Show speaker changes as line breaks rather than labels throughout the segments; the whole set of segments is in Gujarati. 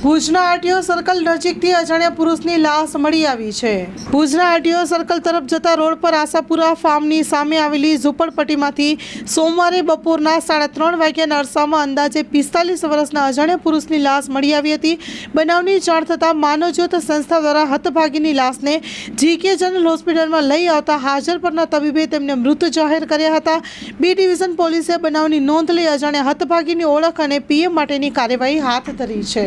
ભુજના આરટીઓ સર્કલ નજીકથી અજાણ્યા પુરુષની લાશ મળી આવી છે. ભુજના આરટીઓ સર્કલ તરફ જતા રોડ પર આશાપુરા ફાર્મની સામે આવેલી ઝૂંપડપટ્ટીમાંથી સોમવારે બપોરના સાડા ત્રણ વાગ્યાના અરસામાં અંદાજે પિસ્તાલીસ વર્ષના અજાણ્યા પુરુષની લાશ મળી આવી હતી. બનાવની જાણ થતાં માનવજ્યોત સંસ્થા દ્વારા હતભાગીની લાશને જીકે જનરલ હોસ્પિટલમાં લઈ આવતા હાજર પરના તબીબે તેમને મૃત જાહેર કર્યા હતા. બી ડિવિઝન પોલીસે બનાવની નોંધ લઈ અજાણ્યા હતભાગીની ઓળખ અને પીએમ માટેની કાર્યવાહી હાથ ધરી છે.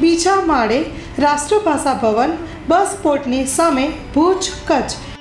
બીજા માળે રાષ્ટ્રભાષા ભવન બસ પોર્ટની સામે ભુજ કચ્છ.